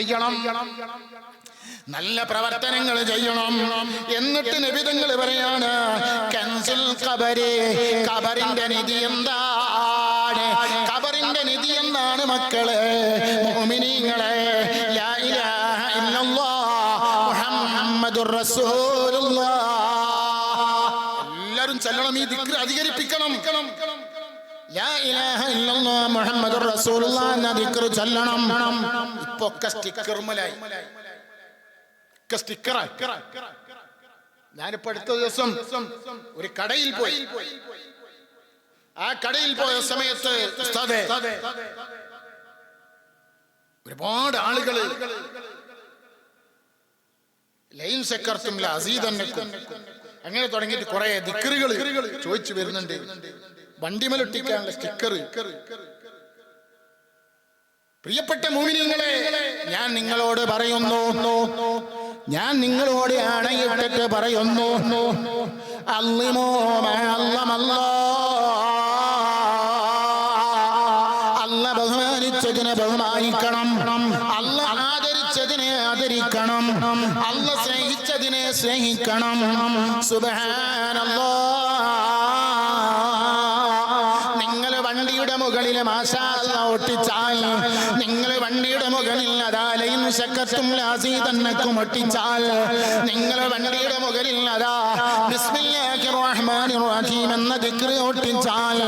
ചെയ്യണം. നല്ല പ്രവർത്തനങ്ങൾ ചെയ്യണം. എന്നിട്ട് നിബിതങ്ങൾ പറയാണ് കൻസിൽ കബരി കബറിന്റെ നിധി എന്താണ്? കബറിന്റെ നിധി എന്താണ് മക്കളെ? മോമിനിങ്ങളെ എല്ലാരും ചെല്ലണം ഈ ദിക്ർ അധികരിപ്പിക്കണം. ലാ ഇലാഹ ഇല്ലല്ലാഹ് മുഹമ്മദുർ എന്ന ചൊല്ലണം. ഇപ്പൊ ഒക്കെ സ്റ്റിക്കർമലായി ഒക്കെ ഞാനിപ്പോ അടുത്ത ദിവസം ഒരു കടയിൽ പോയി. ആ കടയിൽ പോയ സമയത്ത് ഒരുപാട് ആളുകൾ ലൈൻ സെക്കർത്തും അസീതന്നെ അങ്ങനെ തുടങ്ങിയിട്ട് കുറെ ദിക്കറുകൾ ചോദിച്ചു വരുന്നുണ്ട്. വണ്ടിമലൊട്ടിക്കാനുള്ള സ്റ്റിക്കർ പ്രിയപ്പെട്ട മോമിനിയങ്ങളെ ഞാൻ നിങ്ങളോട് പറയുന്നു. ഞാൻ നിങ്ങളോട് അണയിട്ടിട്ട് പറയുന്നു. അല്ലിമോ അല്ലമല്ലോ അല്ല ബഹുമാനിച്ചതിനെ ബഹുമാനിക്കണം. അല്ല ആദരിച്ചതിനെ ആദരിക്കണം. അല്ല സ്നേഹിച്ചതിനെ സ്നേഹിക്കണം. സുബാനല്ലോ നിങ്ങൾ വണ്ടിയുടെ മുകളിലെ മാഷാല്ല ഒട്ടിച്ചാൽ നിങ്ങൾ വണ്ടിയുടെ മുകളിൽ അതാ ലൈൻ ശക്കത്തും ലാസി തന്നക്കും ഒട്ടിച്ചാൽ നിങ്ങൾ വണ്ടിയുടെ മുകളിൽ അതാ എന്ന ദിക്ർ ഒട്ടിച്ചാൽ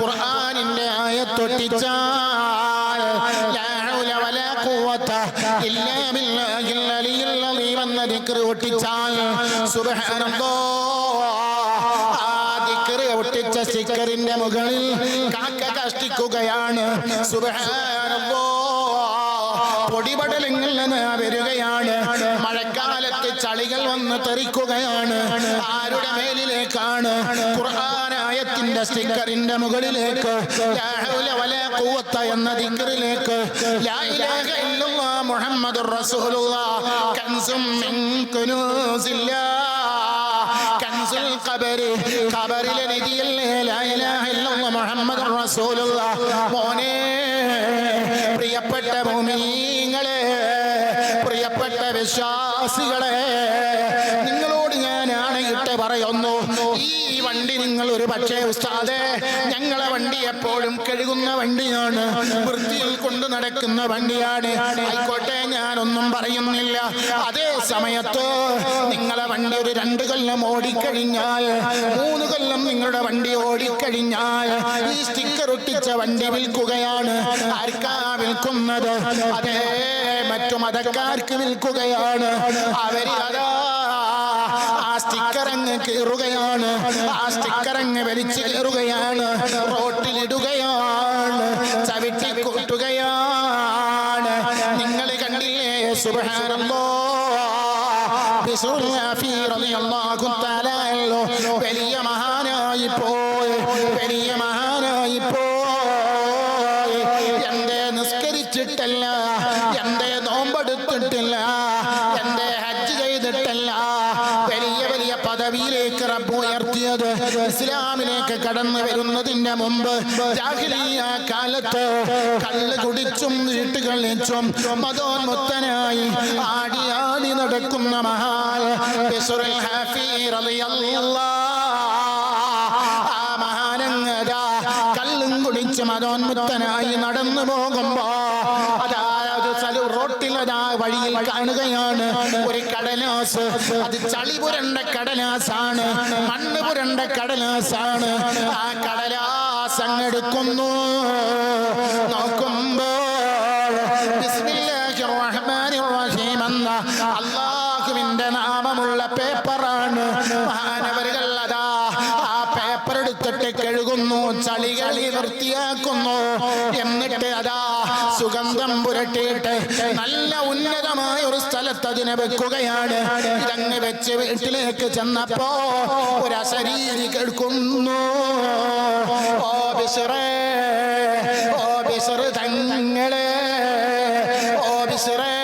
ഖുർആനിന്റെ ആയത്തൊട്ടിച്ചാൽ ഇല്ലാ ബില്ലാഹിൽ അലിയിൽ അലീം എന്ന ദിക്ർ ഒട്ടിച്ചാൽ സുബ്ഹാനല്ലാഹ് ഒട്ടിച്ച സ്റ്റിക്കറിന്റെ മുകളിൽ കാക്ക കഷ്ടിക്കുകയാണ്. സുബ്ഹാനല്ലാഹ് പൊടിപടലങ്ങളിൽ നിന്ന് വരികയാണ്. മഴക്കാലത്ത് ചളികൾ വന്ന് തെറിക്കുകയാണ്. ആരുടെ മേലിലേക്കാണ്? ഖുർആാനായത്തിന്റെ സ്റ്റിക്കറിന്റെ മുകളിലേക്ക്. എന്ന ദിക്കറിലേക്ക് മുഹമ്മദ് റസൂലുള്ള. കൻസും കൻസുൽ ഖബരി ഖബറിലെ നിധിയല്ലേ ലാ ഇലാഹ ഇല്ലല്ലാഹ് മുഹമ്മദുർ റസൂലുള്ളാഹ് മോനെ പ്രിയപ്പെട്ട മുഅ്മിനീങ്ങളെ പ്രിയപ്പെട്ട വിശ്വാസികളെ വണ്ടി നിങ്ങൾ ഒരു പക്ഷേ ഉസ്താദെ ഞങ്ങളെ വണ്ടി എപ്പോഴും കഴുകുന്ന വണ്ടിയാണ്. വൃത്തിയിൽ കൊണ്ട് നടക്കുന്ന വണ്ടിയാണ്. ആയിക്കോട്ടെ ഞാനൊന്നും പറയുന്നില്ല. അതേ സമയത്ത് നിങ്ങളെ വണ്ടി ഒരു രണ്ട് കൊല്ലം ഓടിക്കഴിഞ്ഞാൽ മൂന്ന് കൊല്ലം നിങ്ങളുടെ വണ്ടി ഓടിക്കഴിഞ്ഞാൽ ഈ സ്റ്റിക്കർ ഒട്ടിച്ച വണ്ടി വിൽക്കുകയാണ്. ആർക്കാ വിൽക്കുന്നത്? അതേ മറ്റു മതക്കാർക്ക് വിൽക്കുകയാണ്. അവർ അതാ സ്റ്റിക്കർ അങ്ങ് കീറുകയാണ്. ആ സ്റ്റിക്കർ അങ്ങ് വലിച്ചു കീറുകയാണ്. റോട്ടിലിടുകയാണ് ചവിട്ടി കൂട്ടുകയാണ്. നിങ്ങൾ കണ്ടില്ലേ? അൻഹു. വലിയ മഹാനായി പോയി. വലിയ മഹാനായി പോയി. എന്റെ നിസ്കരിച്ചിട്ടല്ല. എന്റെ നോമ്പെടുത്തിട്ടില്ല. എന്റെ ഹജ്ജ് ചെയ്തിട്ടല്ല. പദവിയിലേക്ക് റബ്ബ് ഉയർത്തിയത്. ഇസ്ലാമിലേക്ക് കടന്നു വരുന്നതിന്റെ മുമ്പ് ജാഹിലിയ കാലത്ത് കല്ല് കുടിച്ചും വീട്ടുകളിച്ചും മതോന്മുത്തനായി ആടി ആടി നടക്കുന്ന മഹാൽ ആ കള്ളും കുടിച്ച് മതോന്മുത്തനായി നടന്നു പോകുമ്പോ അതാ വഴിയിൽ കാണുകയാണ്. ഒരു കടലാസ്. അത് ചളി പുരണ്ട കടലാസാണ്. മണ്ണ് പുരണ്ട കടലാസാണ്. ആ കടലാസ് അങ്ങെടുക്കുന്നു. നോക്കുമ്പോൾ അള്ളാഹുവിന്റെ നാമമുള്ള പേപ്പറാണ്. മഹാനവരുകൾ അതിനെ വെക്കുകയാണ്. ഇതങ്ങ് വെച്ച് വീട്ടിലേക്ക് ചെന്നപ്പോ ഒരു അശരീരി കേൾക്കുന്നു. ഓ ബിസ്റേ ഓ ബിസ്ർ തങ്ങളെ ഓ ബിസ്റേ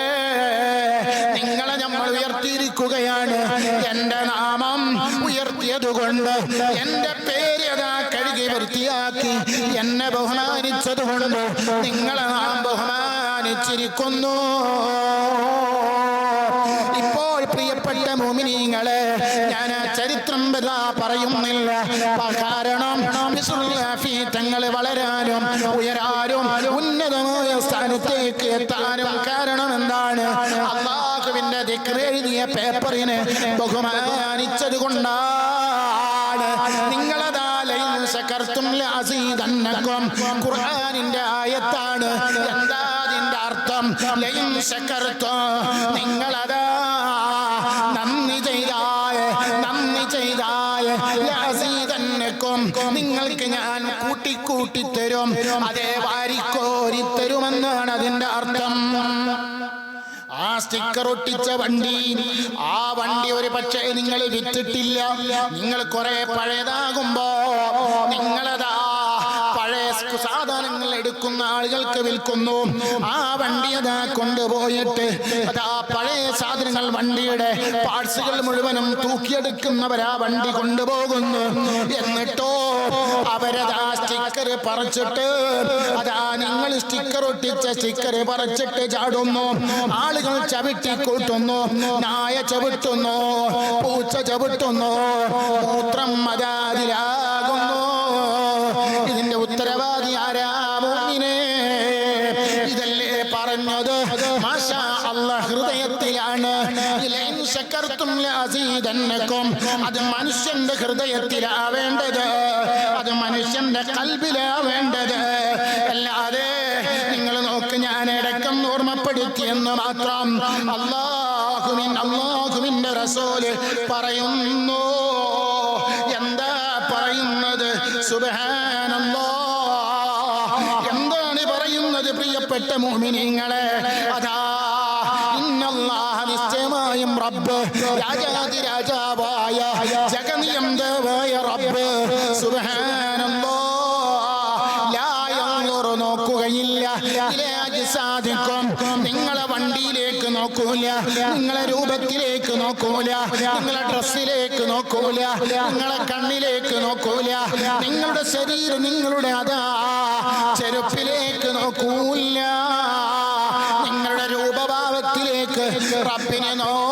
നിങ്ങളെ നമ്മൾ ഉയർത്തിയിരിക്കുകയാണ്. എന്റെ നാമം ഉയർത്തിയതുകൊണ്ട് എന്റെ പേര് അതാ കഴുകി വൃത്തിയാക്കി. എന്നെ ബഹുമാനിച്ചതുകൊണ്ട് നിങ്ങളെ നാം ബഹുമാനിച്ചു കാണിച്ചിരിക്കുന്നു ഇപ്പോൾ പ്രിയപ്പെട്ട മോമിനിങ്ങളെ ഞാൻ ആ ചരിത്രം വരാ പറയുന്നില്ല. കാരണം വളരാനും ഉയരാനും ഉന്നതമായ സ്ഥാനത്തേക്ക് എത്താനും കാരണം എന്താണ് അള്ളാഹുവിന്റെ എഴുതിയ പേപ്പറിന് ബഹുമാനിച്ചത് കൊണ്ടാണ് നിങ്ങളതാ ശകർത്തും ഖുർആനിന്റെ ആയത്താണ്. എന്താ അതിന്റെ അർത്ഥം? ലൈൻ ശകർത്തും നിങ്ങളതാ കൂട്ടിക്കൂട്ടി തരും അതേ വാരിക്കോരിത്തരുമെന്നാണ് അതിന്റെ അർത്ഥം. ആ സ്റ്റിക്കർ ഒട്ടിച്ച വണ്ടി ആ വണ്ടി ഒരു പക്ഷേ നിങ്ങൾ വിറ്റിട്ടില്ല. നിങ്ങൾ കുറെ പഴയതാകുമ്പോ നിങ്ങളതാ പഴയ സാധനങ്ങൾ എടുക്കുന്ന ആളുകൾക്ക് വിൽക്കുന്നു. ആ വണ്ടി അതാ കൊണ്ടുപോയിട്ട് അതാ പഴയ സാധനങ്ങൾ വണ്ടിയുടെ പാർട്സുകൾ മുഴുവനും തൂക്കിയെടുക്കുന്നവരാ വണ്ടി കൊണ്ടുപോകുന്നു. എന്നിട്ടോ അവരതാ സ്റ്റിക്കർ പറിച്ചിട്ട് അതാ നിങ്ങൾ സ്റ്റിക്കർ ഒട്ടിച്ച സ്റ്റിക്കർ പറിച്ചിട്ട് ചാടുന്നു. ആളുകൾ ചവിട്ടി കൂട്ടുന്നു നായ ചവിട്ടുന്നു പൂച്ച ചവിട്ടുന്നു. മൂത്രം മതാതിലാകുന്നു ലഅസീദന്നക്കും. അത് മനുഷ്യന്റെ ഹൃദയത്തിലാവേണ്ടത് അത് മനുഷ്യന്റെ കൽബിലാ വേണ്ടത്. അല്ലാതെ നിങ്ങൾ നോക്ക് ഞാൻ ഇടക്കം ഓർമ്മപ്പെടുത്തിയെന്ന് മാത്രം അള്ളാഹുവിൻ അള്ളാഹുവിന്റെ റസോൽ പറയുന്നു. എന്താ പറയുന്നത്? സുബാനല്ലോ എന്താണ് പറയുന്നത് പ്രിയപ്പെട്ട മോഹിനിങ്ങളെ അതാ റബ്ബ്. രാജാതി രാജാവായ ജഗനിയന്തവായ റബ്ബ്. സുബ്ഹാനല്ലാ ലാ യൻദുറു നോക്കുകയില്ല. സാധിക്കും. നിങ്ങളെ വണ്ടിയിലേക്ക് നോക്കൂല. നിങ്ങളെ രൂപത്തിലേക്ക് നോക്കൂല. നിങ്ങളെ ഡ്രസ്സിലേക്ക് നോക്കൂല. നിങ്ങളെ കണ്ണിലേക്ക് നോക്കൂല. നിങ്ങളുടെ ശരീരം നിങ്ങളുടെ അതാ. ചെരുപ്പിലേക്ക് നോക്കൂല. നിങ്ങളുടെ രൂപഭാവത്തിലേക്ക് റബ്ബിനെ നോട്ടമില്ല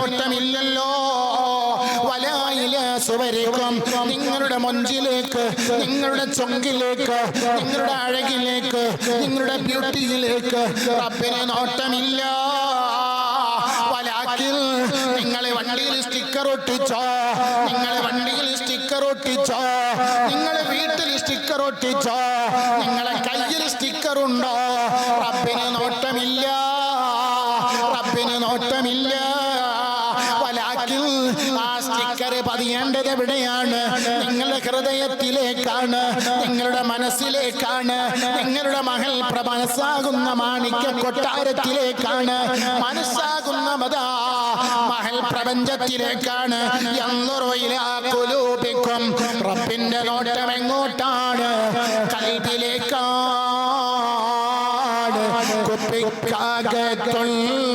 നോട്ടമില്ലല്ലോ സുവരിക്കും നിങ്ങളുടെ മൊഞ്ചിലേക്ക് നിങ്ങളുടെ ചൊങ്കിലേക്ക് നിങ്ങളുടെ അഴകിലേക്ക് നിങ്ങളുടെ ബ്യൂട്ടിയിലേക്ക് റബ്ബിന് നോട്ടമില്ല. വലാക്കിൽ നിങ്ങളെ വണ്ടിയിൽ സ്റ്റിക്കർ ഒട്ടിച്ചോ? നിങ്ങളെ വണ്ടിയിൽ സ്റ്റിക്കർ ഒട്ടിച്ചോ? നിങ്ങളെ വീട്ടിൽ സ്റ്റിക്കർ ഒട്ടിച്ചോ? നിങ്ങളെ കയ്യിൽ സ്റ്റിക്കർ ഉണ്ടോ? റബ്ബിന് നോട്ടമില്ല. റബ്ബിന് നോട്ടമില്ല. പതിയേണ്ടത് എവിടെയാണ്? നിങ്ങളുടെ ഹൃദയത്തിലേക്കാണ്. നിങ്ങളുടെ മനസ്സിലേക്കാണ്. നിങ്ങളുടെ മകൾ മനസ്സാകുന്ന മാണിക്യ കൊട്ടാരത്തിലേക്കാണ്. മനസ്സാകുന്ന മതാ മഹൽ പ്രപഞ്ചത്തിലേക്കാണ്. ഖുലൂബിക്കും. റബ്ബിന്റെ നോട്ടം എങ്ങോട്ടാണ്? കൽബിലേക്കാണ്. കുപ്പിക്കകത്തുള്ള